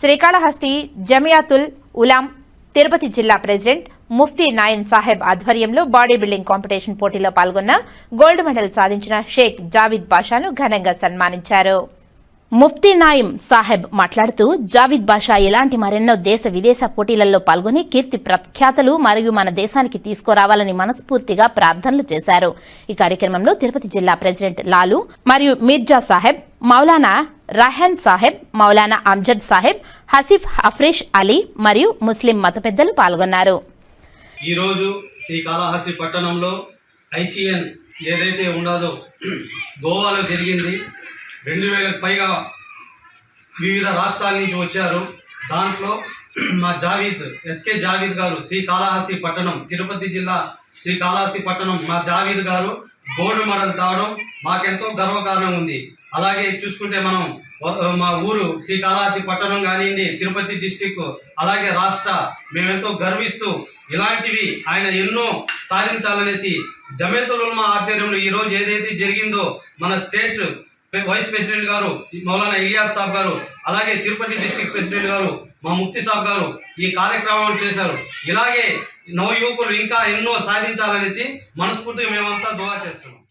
శ్రీకాళహస్తి జమియాతుల్ ఉలాం తిరుపతి జిల్లా ప్రెసిడెంట్ ముఫ్తీ నాయన్ సాహెబ్ ఆధ్వర్యంలో body building competition పోటీలో పాల్గొన్న గోల్డ్ మెడల్ సాధించిన షేక్ జావిద్ బాషాను ఘనంగా సన్మానించారు. ముఫ్తీ నాయిం సాహెబ్ మాట్లాడుతూ జావిద్ బాషా ఇలాంటి మరెన్నో దేశ విదేశ పోటీలలో పాల్గొని కీర్తి ప్రఖ్యాతలు మరియు మన దేశానికి తీసుకురావాలని మనస్ఫూర్తిగా ప్రార్థనలు చేశారు. ఈ కార్యక్రమంలో తిరుపతి జిల్లా ప్రెసిడెంట్ లాలు మరియు మీర్జా సాహెబ్ మౌలానా రహన్ సాహెబ్ మౌలానా అమ్జద్ సాహెబ్ హసీఫ్ హఫ్రీష్ అలీ మరియు ముస్లిం మత పెద్దలు పాల్గొన్నారు. ఈరోజు శ్రీకాళహస్తి పట్టణంలో ఐసిఎన్ ఏదైతే ఉండదో గోవాలో జరిగింది. రెండు వేలకు పైగా వివిధ రాష్ట్రాల నుంచి వచ్చారు. దాంట్లో మా జావీద్ ఎస్కే జావీద్ గారు శ్రీకాళహస్తి పట్టణం తిరుపతి జిల్లా శ్రీకాళహస్తి పట్టణం మా జావీద్ గారు గోల్డ్ మెడల్ తావడం మాకెంతో గర్వకారణం ఉంది. అలాగే చూసుకుంటే మనం మా ఊరు శ్రీకాళహస్తి పట్టణం కానివ్వండి తిరుపతి డిస్టిక్ అలాగే రాష్ట్ర మేమెంతో గర్విస్తూ ఇలాంటివి ఆయన ఎన్నో సాధించాలనేసి జమేతులుల్మా ఆధ్వర్యంలో ఈరోజు ఏదైతే జరిగిందో మన స్టేట్ వైస్ ప్రెసిడెంట్ గారు మౌలానా ఇలియాస్ సాబ్ గారు అలాగే తిరుపతి డిస్టిక్ ప్రెసిడెంట్ గారు మా ముఫ్తి సాబ్ గారు ఈ కార్యక్రమం చేశారు. ఇలాగే నవయువకులు ఇంకా ఎన్నో సాధించాలనేసి మనస్ఫూర్తిగా మేమంతా దోహా చేస్తున్నాం.